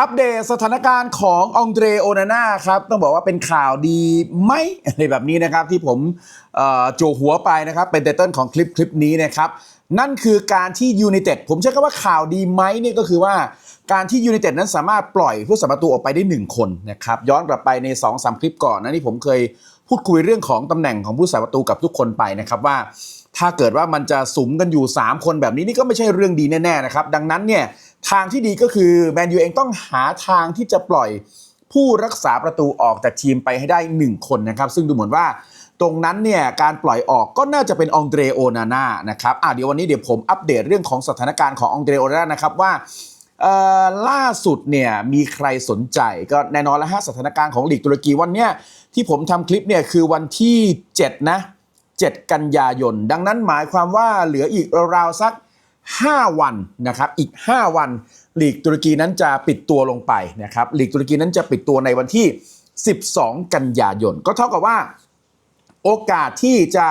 อัปเดตสถานการณ์ขององเดรโอนาน่าครับต้องบอกว่าเป็นข่าวดีไหมอะไรแบบนี้นะครับที่ผมโจหัวไปนะครับเป็นไตเติ้ลของคลิปคลิปนี้นะครับนั่นคือการที่ยู i นเต็ดผมใช้คำว่าข่าวดีไหมเนี่ยก็คือว่าการที่ยู i นเต็ดนั้นสามารถปล่อยผู้สัมประตูออกไปได้ 1 คนนะครับย้อนกลับไปใน2-3สคลิปก่อนนะที่ผมเคยพูดคุยเรื่องของตำแหน่งของผู้สัมประตูกับทุกคนไปนะครับว่าถ้าเกิดว่ามันจะสุมกันอยู่ 3 คนแบบนี้นี่ก็ไม่ใช่เรื่องดีแน่ๆนะครับ ดังนั้นเนี่ยทางที่ดีก็คือแมนยูเองต้องหาทางที่จะปล่อยผู้รักษาประตูออกจากทีมไปให้ได้ 1 คนนะครับ ซึ่งดูเหมือนว่าตรงนั้นเนี่ยการปล่อยออกก็น่าจะเป็นองเดรโอนาน่านะครับอะเดี๋ยววันนี้เดี๋ยวผมอัปเดตเรื่องของสถานการณ์ขององเดรโอนาน่านะครับว่าล่าสุดเนี่ยมีใครสนใจก็แน่นอนแล้วฮะสถานการณ์ของลีกตุรกีวันเนี้ยที่ผมทำคลิปเนี่ยคือวันที่ 7 นะ 7 กันยายน ดังนั้นหมายความว่าเหลืออีกราวๆสัก 5 วันนะครับอีก 5 วันหลีกตุรกีนั้นจะปิดตัวลงไปนะครับหลีกตุรกีนั้นจะปิดตัวในวันที่ 12 กันยายน ก็เท่ากับว่า โอกาสที่จะ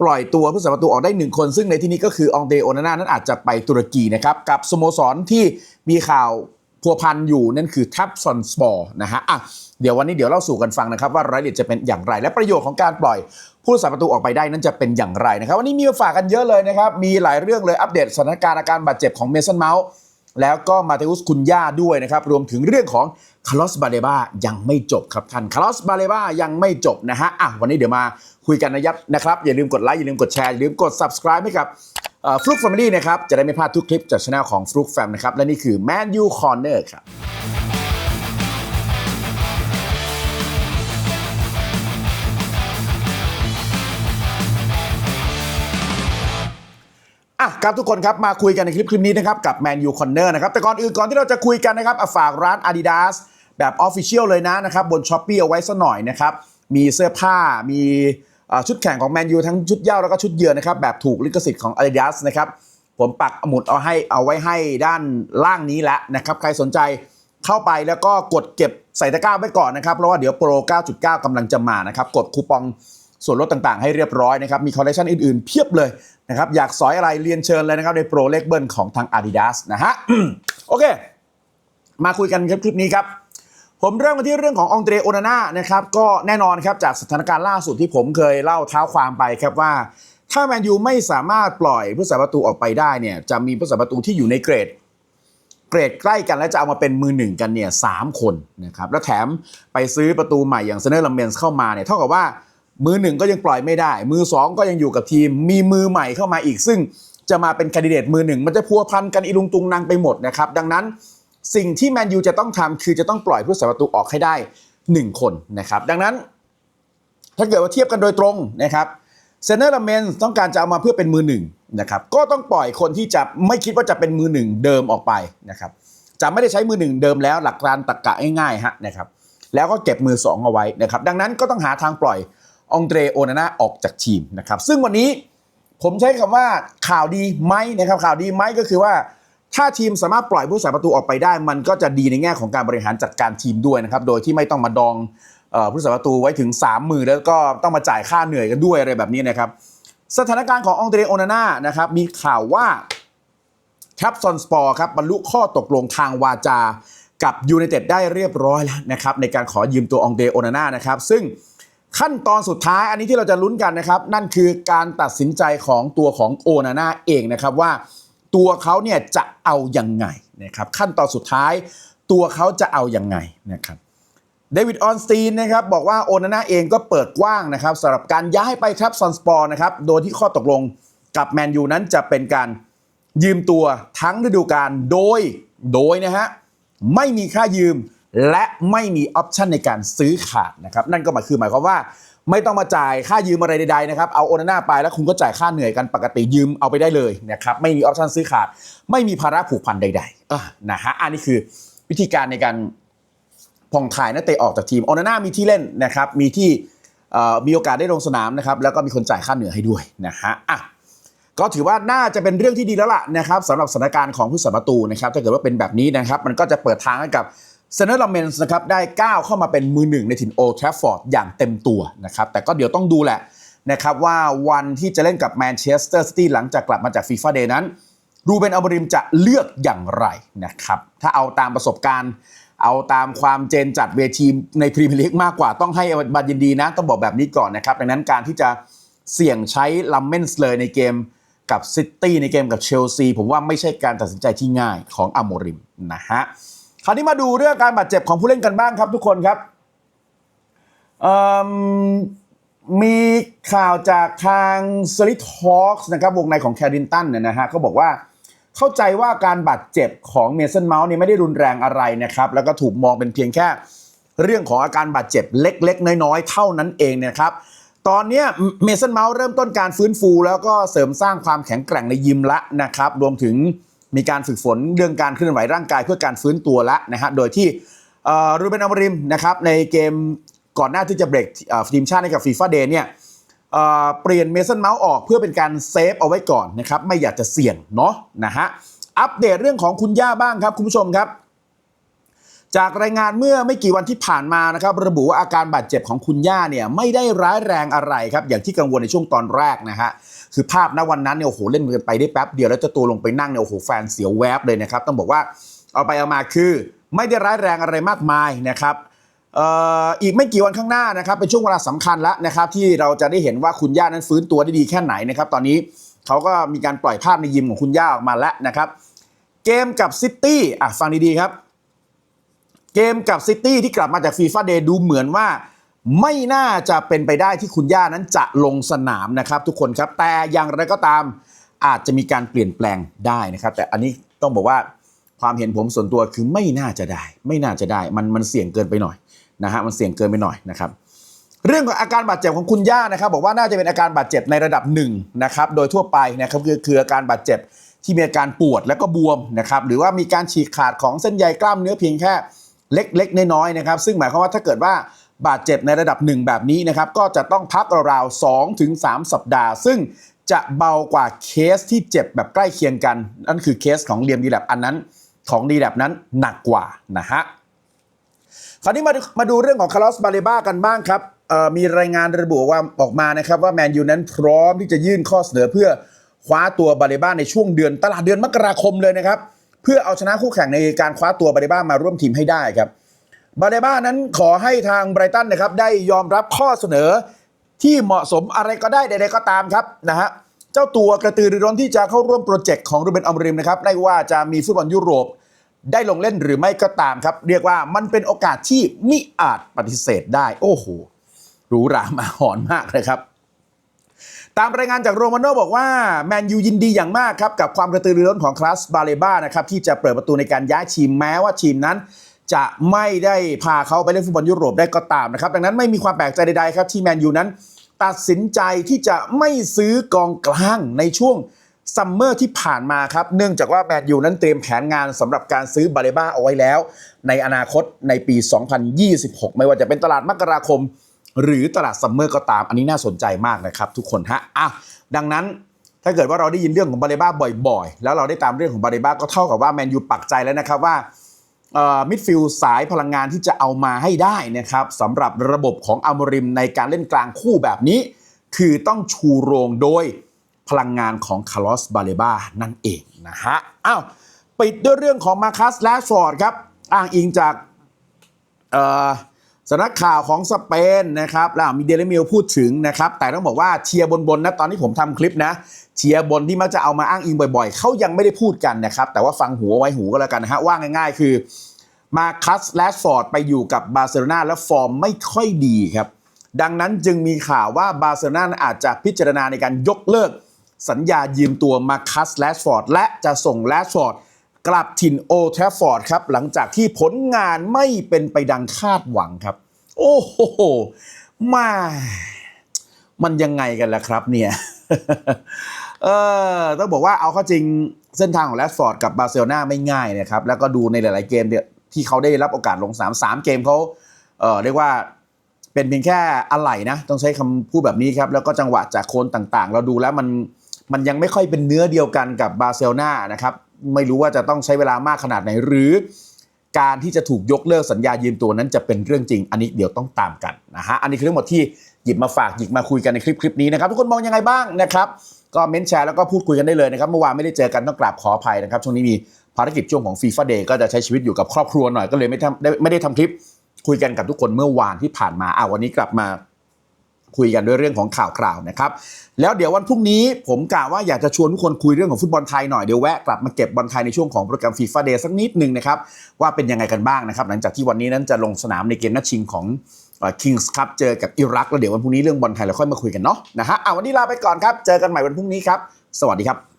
ปล่อยตัวผู้สัมประตูออกได้หนึ่งคน ซึ่งในที่นี้ก็คือองเดโอนาน่านั้นอาจจะไปตุรกีนะครับกับสโมสรที่มีข่าว พัวพันอยู่นั่นคือทับซอนสปอร์นะฮะอะเดี๋ยววันนี้เดี๋ยวเล่าสู่กันฟังนะครับ ว่ารายละเอียดจะเป็นอย่างไร และประโยชน์ของการปล่อยผู้รักษาประตูออกไปได้นั้นจะเป็นอย่างไรนะครับ วันนี้มีมาฝากกันเยอะเลยนะครับ มีหลายเรื่องเลยอัปเดตสถานการณ์อาการบาดเจ็บของเมสันเมาส์แล้วก็มาเตอุสคุนย่าด้วยนะครับ รวมถึงเรื่องของคาร์ลอสบาเลบายังไม่จบครับท่านคาร์ลอสบาเลบายังไม่จบนะฮะอะวันนี้เดี๋ยวมาคุยกันนะยับนะครับ อย่าลืมกดไลค์อย่าลืมกดแชร์อย่าลืมกด subscribe ให้กับ ฟลุกแฟมิลี่นะครับ จะได้ไม่พลาดทุกคลิปจากช่องของฟลุกแฟมนะครับ และนี่คือ Man U Corner ครับอะครับทุกคนครับมาคุยกันในคลิปคลิปนี้นะครับ กับ Man U Corner นะครับ แต่ก่อนอื่นก่อนที่เราจะคุยกันนะครับอะฝากร้าน Adidas แบบ Official เลยนะนะครับ บน s h อ p e e เอาไว้สัหน่อยนะครับ มีเสื้อผ้ามี ชุดแข่งของ Man U ทั้งชุดเย้าแล้วก็ชุดเยือนนะครับแบบถูกลิขสิทธิ์ของ Adidas นะครับผมปักหมุดเอาให้เอาไว้ให้ด้านล่างนี้แล้วนะครับใครสนใจเข้าไปแล้วก็กดเก็บใส่ตะกร้าไว้ก่อนนะครับเพราะว่าเดี๋ยวโปร 9.9กำลังจะมานะครับกดคูปองส่วนลดต่างๆ ให้เรียบร้อยนะครับมีคอลเลคชันอื่นๆ เพียบเลยนะครับอยากสอยอะไรเรียนเชิญเลยนะครับในโปรเลกเบิลของทาง Adidas นะฮะโอเค มาคุยกันครับคลิปนี้ครับ ผมเริ่มกันที่เรื่องขององเดรโอนาน่านะครับก็แน่นอนครับจากสถานการณ์ล่าสุดที่ผมเคยเล่าเท้าความไปครับว่า ถ้าแมนยูไม่สามารถปล่อยผู้สาประตูออกไปได้เนี่ยจะมีผู้สาประตูที่อยู่ในเกรดเกรดใกล้กันแล้วจะเอามาเป็นมือหนึ่งกันเนี่ยสามคนนะครับแล้วแถมไปซื้อประตูใหม่อย่างเซเนอร์ลัมเบนส์เข้ามาเนี่ยเท่ากับว่ามือหนึ่งก็ยังปล่อยไม่ได้ มือสองก็ยังอยู่กับทีม มีมือใหม่เข้ามาอีก ซึ่งจะมาเป็นคนดิเดตมือหนึ่งมันจะพัวพันกันอีลุงตุงนางไปหมดนะครับดังนั้น สิ่งที่แมนยูจะต้องทำคือจะต้องปล่อยผู้สาประตูออกให้ได้ 1 คนนะครับ ดังนั้น ถ้าเกิดว่าเทียบกันโดยตรงนะครับเซเนอร์ลาเมนต้องการจะเอามาเพื่อเป็นมือหนึ่งนะครับก็ต้องปล่อยคนที่จะไม่คิดว่าจะเป็นมือหนึ่งเดิมออกไปนะครับจะไม่ได้ใช้มือหนึ่งเดิมแล้วหลักการตรกกะง่ายๆฮะนะครับแล้วก็เก็บมือสองเอาไว้นะครับดังนั้นก็ต้องหาทางปล่อยองเดรโอนาน่าออกจากทีมนะครับซึ่งวันนี้ผมใช้คำว่าข่าวดีไหมนะครับข่าวดีไหมก็คือว่า ถ้าทีมสามารถปล่อยผู้สาประตูออกไปได้ มันก็จะดีในแง่ของการบริหารจัดการทีมด้วยนะครับ โดยที่ไม่ต้องมาดองออผู้สาประตูไว้ถึง 3 มือแล้วก็ต้องมาจ่ายค่าเหนื่อยกันด้วยอะไรแบบนี้นะครับ สถานการณ์ขององเดรโอนาน่านะครับมีข่าวว่าทับซอนสปอร์ครับบรรลุข้อตกลงทางวาจากับยู i นเต็ดได้เรียบร้อยแล้วนะครับในการขอยืมตัวองเดโอนาน่านะครับซึ่งขั้นตอนสุดท้ายอันนี้ที่เราจะลุ้นกันนะครับ นั่นคือการตัดสินใจของตัวของโอนาน่าเองนะครับว่า ตัวเขาเนี่ยจะเอายังไงนะครับขั้นตอนสุดท้าย ตัวเขาจะเอายังไงนะครับเดวิดออนสตีนนะครับบอกว่าโอนาน่าเองก็เปิดกว้างนะครับสำหรับการย้ายไปทับซันสปอร์นะครับโดยที่ข้อตกลงกับแมนยูนั้นจะเป็นการยืมตัวทั้งฤดูกาลโดยโดยนะฮะไม่มีค่ายืมและไม่มีออปชันในการซื้อขาดนะครับนั่นก็หมายคือหมายความว่า ไม่ต้องมาจ่ายค่ายืมอะไรใดๆนะครับ เอาโอนาน่าไปแล้วคุณก็จ่ายค่าเหนื่อยกันปกติยืมเอาไปได้เลยนะครับไม่มีออปชันซื้อขาด ไม่มีภาระผูกพันใดๆอะนะฮะอันนี้คือวิธีการในการผ่องถ่ายนักเตะออกจากทีมโอนาน่ามีที่เล่นนะครับมีที่เอ่อมีโอกาสได้ลงสนามนะครับแล้วก็มีคนจ่ายค่าเหนื่อยให้ด้วยนะฮะอะก็ถือว่าน่าจะเป็นเรื่องที่ดีแล้วล่ะนะครับสำหรับสถานการณ์ของผู้สาประตูนะครับถ้าเกิดว่าเป็นแบบนี้นะครับ มันก็จะเปิดทางให้กับ เซนเนอร์ลาเมนส์นะครับได้ก้าวเข้ามาเป็นมือหนึ่งในถิ่นโอทราฟฟอร์ดอย่างเต็มตัวนะครับแต่ก็เดี๋ยวต้องดูแหละนะครับว่าวันที่จะเล่นกับแมนเชสเตอร์ซิตี้หลังจากกลับมาจากฟีฟ่าเดย์นั้นรูเบนอัลบริมจะเลือกอย่างไรนะครับถ้าเอาตามประสบการณ์ เอาตามความเจนจัดเวทีในพรีเมียร์ลีกมากกว่าต้องให้บายินดีนะต้องบอกแบบนี้ก่อนนะครับดังนั้นการที่จะเสี่ยงใช้ลัมเมนส์เลยในเกมกับซิตี้ในเกมกับเชลซีผมว่าไม่ใช่การตัดสินใจที่ง่ายของอัมโมริมนะฮะ คราวนี้มาดูเรื่องการบาดเจ็บของผู้เล่นกันบ้างครับทุกคนครับมีข่าวจากทางสลิทฮอคส์นะครับวงในของแครินตันเนี่ยนะฮะเขาบอกว่าเข้าใจว่าการบาดเจ็บของเมสันเมาส์เนี่ยไม่ได้รุนแรงอะไรนะครับ แล้วก็ถูกมองเป็นเพียงแค่เรื่องของอาการบาดเจ็บเล็ก ๆ น้อย ๆ เท่านั้นเองเนยครับ ตอนนี้เมสันเมาส์เริ่มต้นการฟื้นฟู แล้วก็เสริมสร้างความแข็งแกร่งในยิมละนะครับ รวมถึง มีการฝึกฝนเรื่องการเคลื่อนไหวร่างกายเพื่อการฟื้นตัวละนะฮะโดยที่รูเบนอมริมนะครับในเกมก่อนหน้าที่จะเบรกทีมชาติให้กับฟีฟ่าเดย์เนี่ยเอ่อเปลี่ยนเมสันเมาส์ออกเพื่อเป็นการเซฟเอาไว้ก่อนนะครับไม่อยากจะเสี่ยงเนาะนะฮะอัปเดตเรื่องของคุณย่าบ้างครับคุณผู้ชมครับ จากรายงานเมื่อไม่กี่วันที่ผ่านมานะครับระบุว่าอาการบาดเจ็บของคุณย่าเนี่ยไม่ได้ร้ายแรงอะไรครับอย่างที่กังวลในช่วงตอนแรกนะฮะคือภาพณวันนั้นเนี่ยโอ้โหเล่นกันไปได้แป๊บเดียวแล้วเจะตัวลงไปนั่งเนี่ยโอ้โหแฟนเสียวแวบเลยนะครับต้องบอกว่าเอาไปเอามาคือ ไม่ได้ร้ายแรงอะไรมากมายนะครับอีกไม่กี่วันข้างหน้านะครับเป็นช่วงเวลาสำคัญแล้วนะครับที่เราจะได้เห็นว่าคุณย่านั้นฟื้นตัวได้ดีแค่ไหนนะครับตอนนี้เขาก็มีการปล่อยภาพในยิมของคุณย่าออกมาแล้วนะครับ เกมกับซิตี้อะฟังดีๆครับ เกมกับซิตี้ที่กลับมาจากฟีฟ่าเดย์ดูเหมือนว่า ไม่น่าจะเป็นไปได้ที่คุณย่านั้นจะลงสนามนะครับ ทุกคนครับ แต่อย่างไรก็ตามอาจจะมีการเปลี่ยนแปลงได้นะครับ แต่อันนี้ต้องบอกว่าความเห็นผมส่วนตัวคือไม่น่าจะได้ ไม่น่าจะได้ มันมันเสี่ยงเกินไปหน่อยนะฮะมันเสี่ยงเกินไปหน่อยนะครับเรื่องของอาการบาดเจ็บของคุณย่านะครับ บอกว่าน่าจะเป็นอาการบาดเจ็บในระดับหนึ่งนะครับโดยทั่วไปนะครับคือคืออาการบาดเจ็บที่มีอาการปวดและก็บวมนะครับหรือว่ามีการฉีกขาดของเส้นใยกล้ามเนื้อเพียงแค่ เล็กๆน้อยๆนะครับ ซึ่งหมายความว่าถ้าเกิดว่าบาดเจ็บในระดับหนึ่งแบบนี้นะครับ ก็จะต้องพักราวๆ2ถึง3สัปดาห์ ซึ่งจะเบากว่าเคสที่เจ็บแบบใกล้เคียงกัน นั่นคือเคสของเลียมดีแลบอันนั้นของดีแลบนั้นหนักกว่านะฮะคราวนี้มาดูมาดูเรื่องของคาร์ลอสบาเลบ้ากันบ้างครับมีรายงานระบุว่าออกมานะครับว่าแมนยูนั้นพร้อมที่จะยื่นข้อเสนอเพื่อคว้าตัวบาเลบ้าในช่วงเดือนตลาดเดือนมกราคมเลยนะครับ เพื่อเอาชนะคู่แข่งในการคว้าตัวบาเลบ้ามาร่วมทีมให้ได้ครับบาเลบ้านั้นขอให้ทางไบรตันนะครับได้ยอมรับข้อเสนอที่เหมาะสมอะไรก็ได้ใดๆก็ตามครับนะฮะเจ้าตัวกระตือรือร้นที่จะเข้าร่วมโปรเจกต์ของรูเบนอมริมนะครับไม่ว่าจะมีฟุตบอลยุโรปได้ลงเล่นหรือไม่ก็ตามครับ เรียกว่ามันเป็นโอกาสที่มิอาจปฏิเสธได้ โอ้โหหรูหรามาหอนมากเลยครับ ตามรายงานจากโรมาโน่บอกว่าแมนยูยินดีอย่างมากครับกับความกระตือรือร้นของคลาสบาเลบ้านะครับที่จะเปิดประตูในการย้ายทีมแม้ว่าทีมนั้น จะไม่ได้พาเขาไปเล่นฟุตบอลยุโรปได้ก็ตามนะครับดังนั้นไม่มีความแปลกใจใดๆครับที่แมนยูนั้น ตัดสินใจที่จะไม่ซื้อกองกลางในช่วงซัมเมอร์ที่ผ่านมาครับ เนื่องจากว่าแมนยูนั้นเตรียมแผนงานสำหรับการซื้อบาเลบ้าเอาไว้แล้ว ในอนาคตในปี 2026 ไม่ว่าจะเป็นตลาดมกราคม หรือตลาดซัมเมอร์ก็ตาม อันนี้น่าสนใจมากนะครับทุกคนฮะอะดังนั้นถ้าเกิดว่าเราได้ยินเรื่องของบาเลบ้าบ่อยๆ แล้วเราได้ตามเรื่องของบาเลบ้าก็เท่ากับว่าแมนยูปักใจแล้วนะครับว่ามิดฟิลด์สายพลังงานที่จะเอามาให้ได้นะครับสำหรับระบบของอัลมริมในการเล่นกลางคู่แบบนี้ คือต้องชูโรงโดยพลังงานของคาร์ลอสบาเลบานั่นเองนะฮะอ้าวปิดด้วยเรื่องของมาคัสแลชฟอร์ดครับ อ้างอิงจากเอ่อ สำนักข่าวของสเปนนะครับแล้วมีเดลิมิลพูดถึงนะครับ แต่ต้องบอกว่าเชียร์บนๆนะตอนที่ผมทำคลิปนะ เชียร์บนที่มักจะเอามาอ้างอิงบ่อยๆ เขายังไม่ได้พูดกันนะครับ แต่ว่าฟังหูเอาไว้หูก็แล้วกันนะฮะ ว่าง่ายๆ คือมาคัสแลชฟอร์ดไปอยู่กับบาร์เซโลนาและฟอร์มไม่ค่อยดีครับ ดังนั้นจึงมีข่าวว่าบาร์เซโลนาอาจจะพิจารณาในการยกเลิก สัญญายืมตัวมาคัสแลชฟอร์ดและจะส่งแลชฟอร์ด กลับถิ่นโอแทฟฟอร์ดครับ หลังจากที่ผลงานไม่เป็นไปดังคาดหวังครับ โอ้โหมา มันยังไงกันล่ะครับเนี่ยเออต้องบอกว่าเอาเข้าจริงเส้นทางของแรดฟอร์ดกับบาร์เซโลนาไม่ง่ายนะครับ แล้วก็ดูในหลาย ๆ เกมเนี่ยที่เขาได้รับโอกาสลงสามสามเกมเขาเออเรียกว่าเป็นเพียงแค่อะไหล่นะ ต้องใช้คำพูดแบบนี้ครับ แล้วก็จังหวะจากโคนต่าง ๆ เราดูแล้วมันมันยังไม่ค่อยเป็นเนื้อเดียวกันกับบาร์เซโลนานะครับ ไม่รู้ว่าจะต้องใช้เวลามากขนาดไหน หรือการที่จะถูกยกเลิกสัญญายืมตัวนั้นจะเป็นเรื่องจริง อันนี้เดี๋ยวต้องตามกันนะฮะอันนี้คือทั้งหมดที่หยิบมาฝากหยิบมาคุยกันในคลิปคลิปนี้นะครับทุกคนมองยังไงบ้างนะครับก็เม้นแชร์แล้วก็พูดคุยกันได้เลยนะครับเมื่อวานไม่ได้เจอกันต้องกราบขออภัยนะครับช่วงนี้มีภารกิจช่วงของฟีฟ่าเดย์ก็จะใช้ชีวิตอยู่กับครอบครัวหน่อยก็เลยไม่ทำได้ไม่ได้ทำคลิปคุยกันกับทุกคนเมื่อวานที่ผ่านมาอ่าวันนี้กลับมา คุยกันด้วยเรื่องของข่าวคราวนะครับ แล้วเดี๋ยววันพรุ่งนี้ผมกะว่าอยากจะชวนทุกคนคุยเรื่องของฟุตบอลไทยหน่อยเดี๋ยวแวะกลับมาเก็บบอลไทยในช่วงของโปรแกรมฟีฟ่าเดย์สักนิดหนึ่งนะครับว่าเป็นยังไงกันบ้างนะครับหลังจากที่วันนี้นั้นจะลงสนามในเกมนัดชิงของคิงส์ครับเจอกับอิรักแล้วเดี๋ยววันพรุ่งนี้เรื่องบอลไทยเราค่อยมาคุยกันเนาะนะฮะอ่าวันนี้ลาไปก่อนครับเจอกันใหม่วันพรุ่งนี้ครับสวัสดีครับ